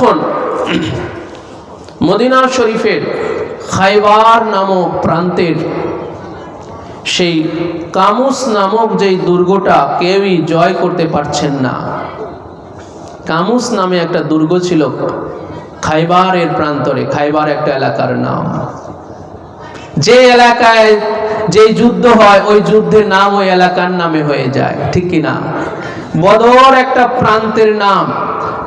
যখন মদিনা শরীফের খাইবার নামক প্রান্তের সেই কামুস নামক যেই দুর্গটা কেউই জয় করতে পারছেন না। কামুস নামে একটা দুর্গ ছিল খাইবারের প্রান্তরে, খাইবার একটা এলাকার নাম। যে এলাকায় যে যুদ্ধ হয়, ওই যুদ্ধের নাম ওই এলাকার নামে হয়ে যায়, ঠিক কি না বদর একটা প্রান্তের নাম।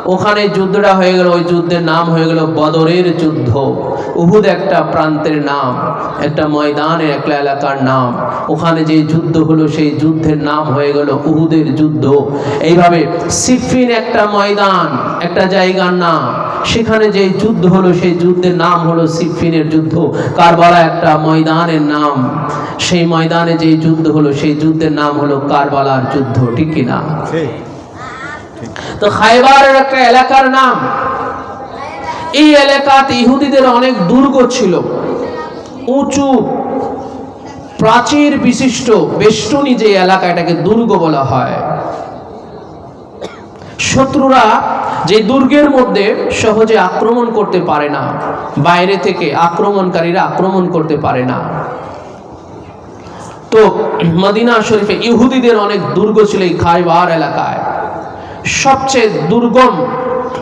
ওখানে যুদ্ধটা হয়ে গেল, ওই যুদ্ধের নাম হয়ে গেল বদরের যুদ্ধ। উহুদ একটা প্রান্তের নাম, একটা ময়দানের একটা এলাকার নাম। ওখানে যে যুদ্ধ হলো, সেই যুদ্ধের নাম হয়ে গেল উহুদের যুদ্ধ। এইভাবে সিফিন একটা ময়দান, একটা জায়গার নাম। সেখানে যে যুদ্ধ হলো, সেই যুদ্ধের নাম হলো সিফিনের যুদ্ধ। কারবালা একটা ময়দানের নাম। সেই ময়দানে যে যুদ্ধ হলো, সেই যুদ্ধের নাম হলো কারবালার যুদ্ধ, ঠিক কি না তো খাইবারের একটা এলাকার নাম। এই এলাকাতে ইহুদিদের অনেক দুর্গ ছিল। উঁচু, প্রাচীর বিশিষ্ট বেষ্টনী যে এলাকা এটাকে দুর্গ বলা হয়। শত্রুরা যে দুর্গের মধ্যে সহজে আক্রমণ করতে পারে না, বাইরে থেকে আক্রমণকারীরা আক্রমণ করতে পারে না। তো মদিনা শরীফে ইহুদিদের অনেক দুর্গ ছিল এই খাইবার এলাকায়। সবচেয়ে দুর্গম,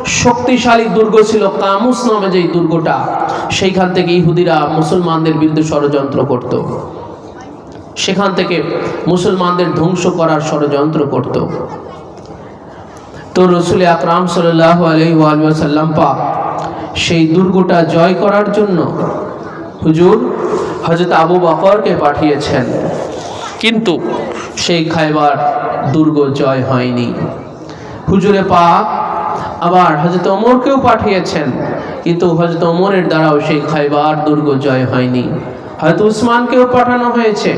শক্তিশালী দুর্গ ছিল কামুস নামে যেই দুর্গটা। সেইখান থেকে ইহুদিরা মুসলমানদের বিরুদ্ধে ষড়যন্ত্র করত। সেখান থেকে মুসলমানদের ধ্বংস করার ষড়যন্ত্র করত। তো রসুল আকরাম সাল্লাহ আলহিসাল্লাম পাক সেই দুর্গটা জয় করার জন্য হুজুর হজরত আবু বকরকে পাঠিয়েছেন। কিন্তু সেই খাইবার দুর্গ জয় হয়নি। হুজুরে পাক আবার হজরত ওমরকেও পাঠিয়েছেন, কিন্তু হজরত ওমরের দ্বারাও সেই খাইবার দুর্গ জয় হয়নি। হয়তো উসমানকেও পাঠানো হয়েছে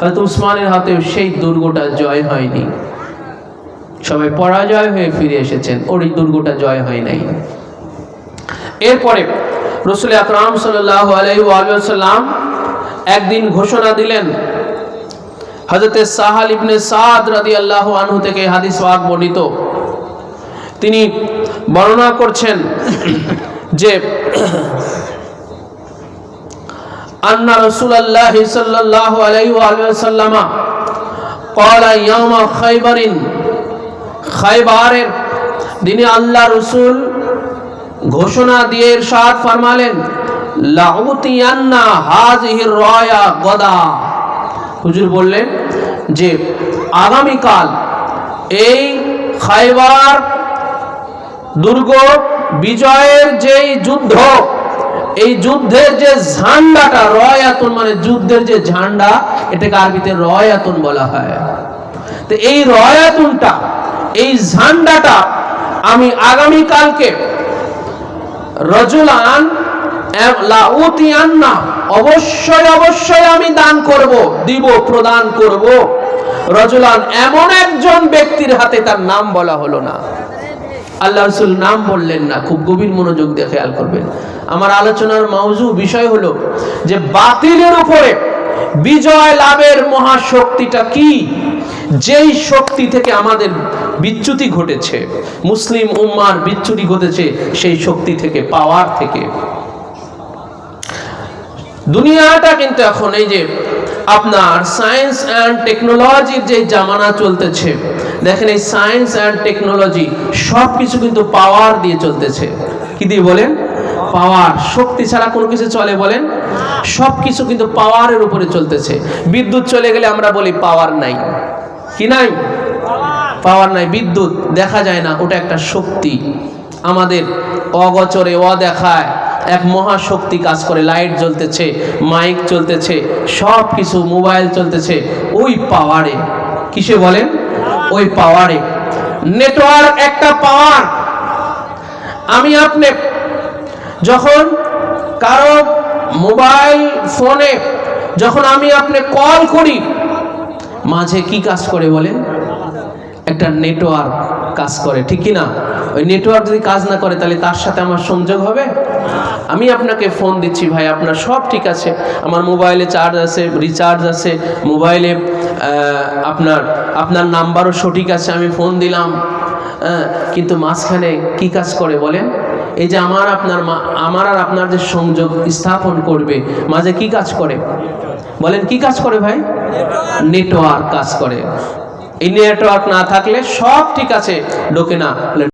হয়তো উসমানের হাতেও সেই দুর্গটা জয় হয়নি। সবাই পরাজয় হয়ে ফিরে এসেছেন, ওর দুর্গটা জয় হয় নাই। এরপরে রসুল আকরাম আলাইসাল্লাম একদিন ঘোষণা দিলেন হজরতে সাহাল ইবনে সাদ রাদি আল্লাহ আনহু থেকে হাদিস বর্ণিত তিনি বর্ণনা করছেন যে আন্না রসুল্লাহ সাল্লাহ দিনে আল্লাহ রসুল ঘোষণা দিয়ে ইরশাদ ফরমালেন রয়া গদা। হুজুর বললেন যে আগামীকাল এই খাইবার দুর্গ বিজয়ের যেই যুদ্ধ, এই যুদ্ধের যে ঝান্ডাটা, রয়াতন মানে যুদ্ধের যে ঝান্ডা, এটাকে আরবিতে রয়াতন বলা হয়। তো এই রয়াতুনটা, এই ঝান্ডাটা আমি আগামী কালকে রজুলান লাউতিয়ান্না অবশ্যই অবশ্যই আমি দান করব, দিব, প্রদান করব। রজুলান এমন একজন ব্যক্তির হাতে তার নাম বলা হলো না। আল্লাহ রসুল নাম বললেন না, খুব গভীর মনোযোগ দিয়ে খেয়াল করবেন। আমার আলোচনার মাউজু বিষয় হলো যে বাতিলের উপরে বিজয় লাভের মহাশক্তিটা কি? যেই শক্তি থেকে আমাদের বিচ্যুতি ঘটেছে, মুসলিম উম্মার বিচ্যুতি ঘটেছে সেই শক্তি থেকে পাওয়ার থেকে। দুনিয়াটা কিন্তু এখন এই যে আপনার সায়েন্স অ্যান্ড টেকনোলজির যে জামানা চলতেছে, দেখেন এই সায়েন্স অ্যান্ড টেকনোলজি সব কিছু কিন্তু পাওয়ার দিয়ে চলতেছে। কি দিয়ে বলেন? পাওয়ার শক্তি ছাড়া কোনো কিছু চলে বলেন? সব কিছু কিন্তু পাওয়ারের উপরে চলতেছে। বিদ্যুৎ চলে গেলে আমরা বলি পাওয়ার নাই। কি নাই? পাওয়ার নাই। বিদ্যুৎ দেখা যায় না, ওটা একটা শক্তি। আমাদের অগচরে অ দেখায় এক মহাশক্তি কাজ করে, লাইট জ্বলতেছে, মাইক চলতেছে সব কিছু মোবাইল চলতেছে, ওই পাওয়ারে কিসে বলেন? ওই পাওয়ারে নেটওয়ার্ক একটা পাওয়ার আমি আপনি যখন কারও মোবাইল ফোনে যখন আমি আপনি কল করি, মাঝে কি কাজ করে বলেন? একটা নেটওয়ার্ক কাজ করে, ঠিক না ওই নেটওয়ার্ক যদি কাজ না করে, তাহলে তার সাথে আমার সংযোগ হবে? আমি আপনাকে ফোন দিচ্ছি, ভাই, আপনার সব ঠিক আছে। আমার মোবাইলে চার্জ আছে রিচার্জ আছে মোবাইলে আপনার আপনার নাম্বারও সঠিক আছে, আমি ফোন দিলাম। কিন্তু মাঝখানে কি কাজ করে বলেন? এই যে আমার আপনার আমার আর আপনার যে সংযোগ স্থাপন করবে, মাঝে কি কাজ করে? বলেন, কি কাজ করে ভাই? নেটওয়ার্ক কাজ করে। এই নেটওয়ার্ক না থাকলে সব ঠিক আছে ঢোকে না